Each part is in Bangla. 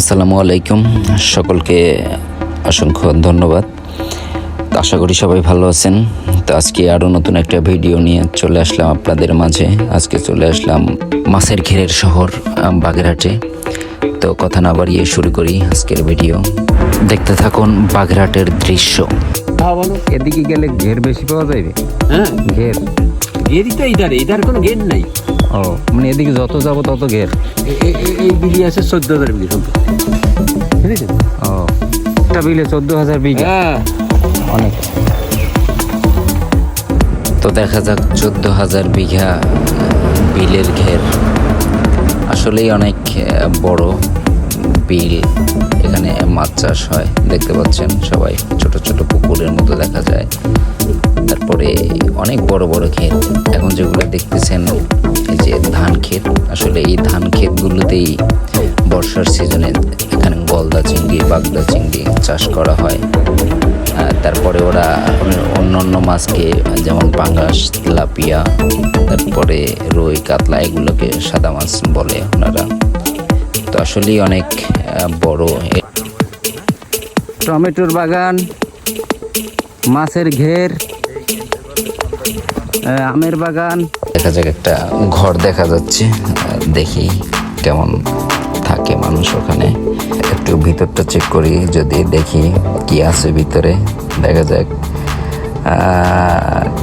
আসসালামু আলাইকুম। সকলকে অসংখ্য ধন্যবাদ। আশা করি সবাই ভালো আছেন। তো আজকে আরও নতুন একটা ভিডিও নিয়ে চলে আসলাম আপনাদের মাঝে। আজকে চলে আসলাম মাছের ঘেরের শহর বাগেরহাটে। তো কথা না বাড়িয়ে শুরু করি আজকের ভিডিও। দেখতে থাকুন বাগেরহাটের দৃশ্য। হ্যাঁ এদিকে গেলে ঘের বেশি পাওয়া যাবে হ্যাঁ। ঘের। গেরই তো ইধারে ইধার কোনো গের নাই। ও মানে এদিকে যত যাব তত ঘের। এই বিলি আছে চোদ্দ হাজার বিলি সম্পদ বুঝেছেন? ও একটা বিলে চোদ্দ হাজার বিঘা। হ্যাঁ। অনেক। তো দেখা যাক চোদ্দ হাজার বিঘা বিলের ঘের। আসলেই অনেক বড় বিল এখানে মাছ চাষ হয় দেখতে পাচ্ছেন সবাই। ছোট ছোট পুকুরের মতো দেখা যায়। তারপরে অনেক বড় বড় ক্ষেত এখন যেগুলো দেখতেছেন যে ধান ক্ষেত, আসলে এই ধান ক্ষেতগুলোতেই বর্ষার সিজনে এখানে গলদা চিংড়ি, বাগদা চিংড়ি চাষ করা হয়। তারপরে ওরা অন্য অন্য মাছকে যেমন পাঙ্গাস তেলাপিয়া তারপরে রুই, কাতলা, এগুলোকে সাদা মাছ বলে ওনারা। তো আসলেই অনেক বড় টমেটোর বাগান, মাছের ঘের আমের বাগান। দেখা যাক একটা ঘর দেখা যাচ্ছে। দেখি কেমন থাকে মানুষ ওখানে। একটু ভিতরটা চেক করি, যদি দেখি কি আছে ভিতরে। দেখা যাক।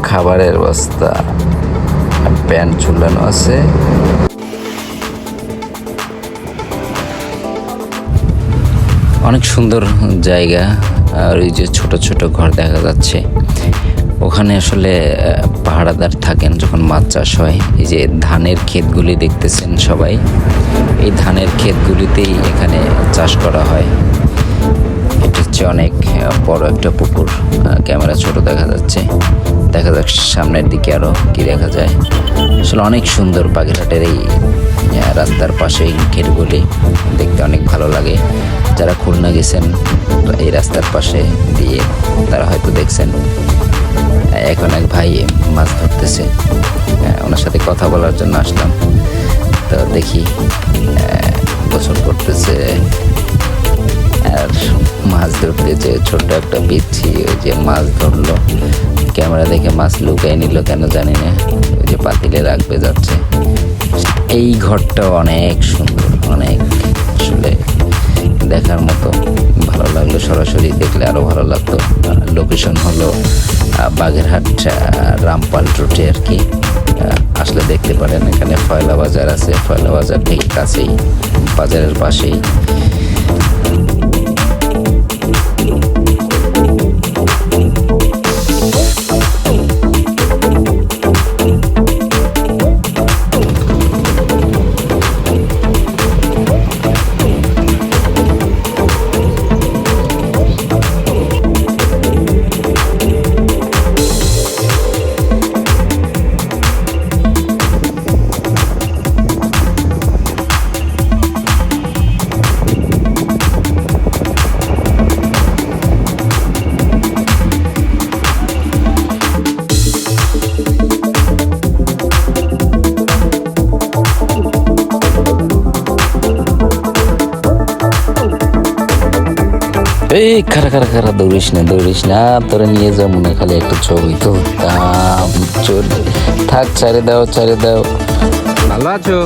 খাবারের বস্তা প্যান্ট ঝুলানো আছে। অনেক সুন্দর জায়গা। আর ওই যে ছোট ছোট ঘর দেখা যাচ্ছে। ওখানে আসলে পাহারাদার থাকেন যখন মাছ চাষ হয়। এই যে ধানের ক্ষেতগুলি দেখতেছেন সবাই, এই ধানের ক্ষেতগুলিতেই এখানে চাষ করা হয়। এটা হচ্ছে অনেক বড় একটা পুকুর। ক্যামেরা ছোট দেখা যাচ্ছে। দেখা যাক সামনের দিকে আরও কি দেখা যায়। আসলে অনেক সুন্দর বাগেরহাটের এই রাস্তার পাশে এই ক্ষেতগুলি। দেখতে অনেক ভালো লাগে। যারা খুলনা গেছেন, এই রাস্তার পাশে দিয়ে তারা হয়তো দেখছেন। এখন এক ভাই মাছ ধরতেছে ওনার সাথে কথা বলার জন্য আসলাম। তো দেখি গোসল করতেছে। আর মাছ ধরতে যে ছোট্ট একটা বিচ্ছি, ওই যে মাছ ধরলো। ক্যামেরা দেখে মাছ লুকাই নিল কেন জানি না, ওই যে পাতিলে রাখবে যাচ্ছে। এই ঘরটা অনেক সুন্দর, অনেক আসলে দেখার মতো সরাসরি দেখলে আরও ভালো লাগতো। লোকেশন হলো বাগেরহাট রামপাল রোডে আর কি আসলে দেখতে পারেন, এখানে ফয়লা বাজার আছে। ফয়লা বাজার ঠিক কাছেই, বাজারের পাশেই। এই খারা খারা খারা দৌড়িস না দৌড়িস না তোরা নিয়ে যা মনে খালি একটা ছবি তো দাম থাক ছাড়ে দাও ছাড়ে দাও। ভালো আছো?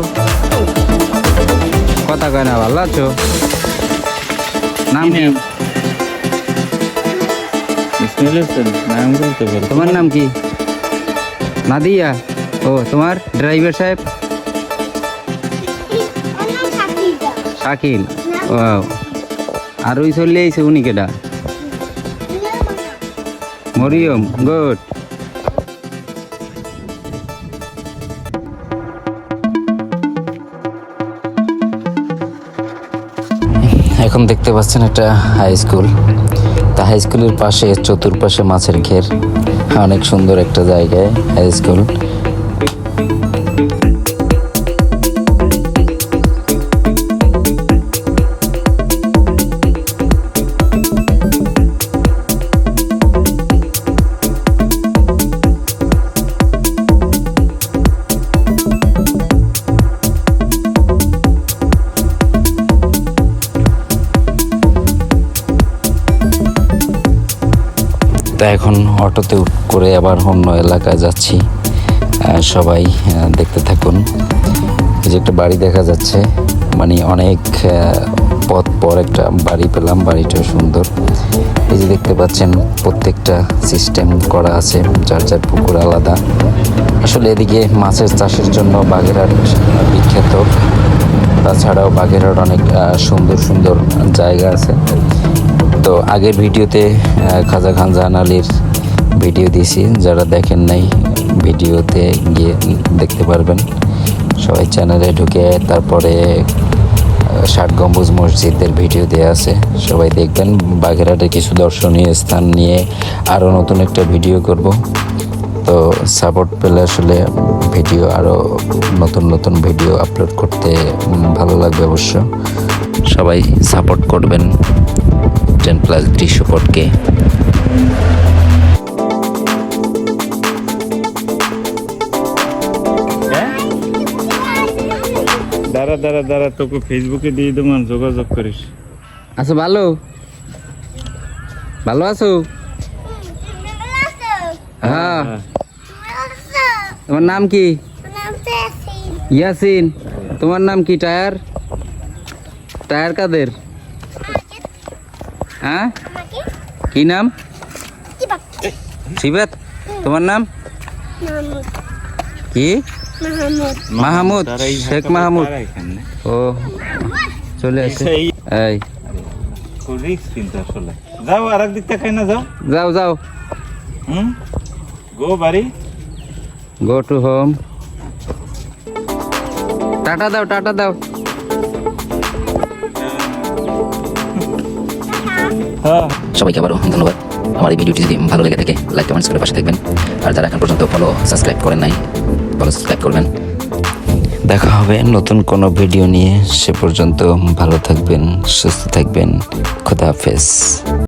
কথা কয় না ভালো আছো? নাম তোমার নাম কি? নাদিয়া। ও তোমার ড্রাইভার সাহেব? শাকিল। ও আর ওই চলে আইছে উনি কেডা? মরিয়ম, গুড। এখন দেখতে পাচ্ছেন একটা হাই স্কুল তা হাই স্কুলের পাশে চতুর্পাশে মাছের ঘের। অনেক সুন্দর একটা জায়গায় হাই স্কুল তা এখন অটোতে করে আবার অন্য এলাকায় যাচ্ছি। সবাই দেখতে থাকুন। এই যে একটা বাড়ি দেখা যাচ্ছে। মানে অনেক পথ পর একটা বাড়ি পেলাম। বাড়িটা সুন্দর। এই যে দেখতে পাচ্ছেন, প্রত্যেকটা সিস্টেম করা আছে। যার যার পুকুর আলাদা। আসলে এদিকে মাছের চাষের জন্য বাগেরহাট বিখ্যাত। তাছাড়াও বাগেরহাট অনেক সুন্দর সুন্দর জায়গা আছে। তো আগের ভিডিওতে খাজা খান জাহান আলীর ভিডিও দিয়েছি। যারা দেখেন নাই, ভিডিওতে গিয়ে দেখতে পারবেন। সবাই চ্যানেলে ঢুকে তারপরে ষাট গম্বুজ মসজিদের ভিডিও দেওয়া আছে। সবাই দেখবেন বাগেরহাটে কিছু দর্শনীয় স্থান নিয়ে আরও নতুন একটা ভিডিও করব। তো সাপোর্ট পেলে আসলে ভিডিও আরও নতুন নতুন ভিডিও আপলোড করতে ভালো লাগবে অবশ্য। সবাই সাপোর্ট করবেন। টেন প্লাস দৃশ্যপটকে দাঁড়া দাঁড়া দাঁড়া তোকে ফেসবুকে দিয়ে দেবো যোগাযোগ করিস। আছো ভালো। ভালো আছো? হ্যাঁ। তোমার নাম কি? ইয়াসিন। তোমার নাম কি টায়ার? টায়ার কাদের? হ্যাঁ? কি নাম? শিবাত? তোমার নাম? কি? মাহমুদ। শেখ মাহমুদ। ও চলে আসে। এই- যাও আর এক দিক তাকাই না যাও। যাও যাও। হুম? গো বাড়ি। Go to home. টাটা দাও টাটা দাও। সবাইকে আবারও ধন্যবাদ। আমার এই ভিডিওটি যদি ভালো লেগে থাকে লাইক কমেন্টস করে পাশে থাকবেন। আর যারা এখন পর্যন্ত ফলো সাবস্ক্রাইব করেন নাই ফলো সাবস্ক্রাইব করবেন। দেখা হবে নতুন কোনো ভিডিও নিয়ে। সে পর্যন্ত ভালো থাকবেন সুস্থ থাকবেন। খোদা হাফেজ।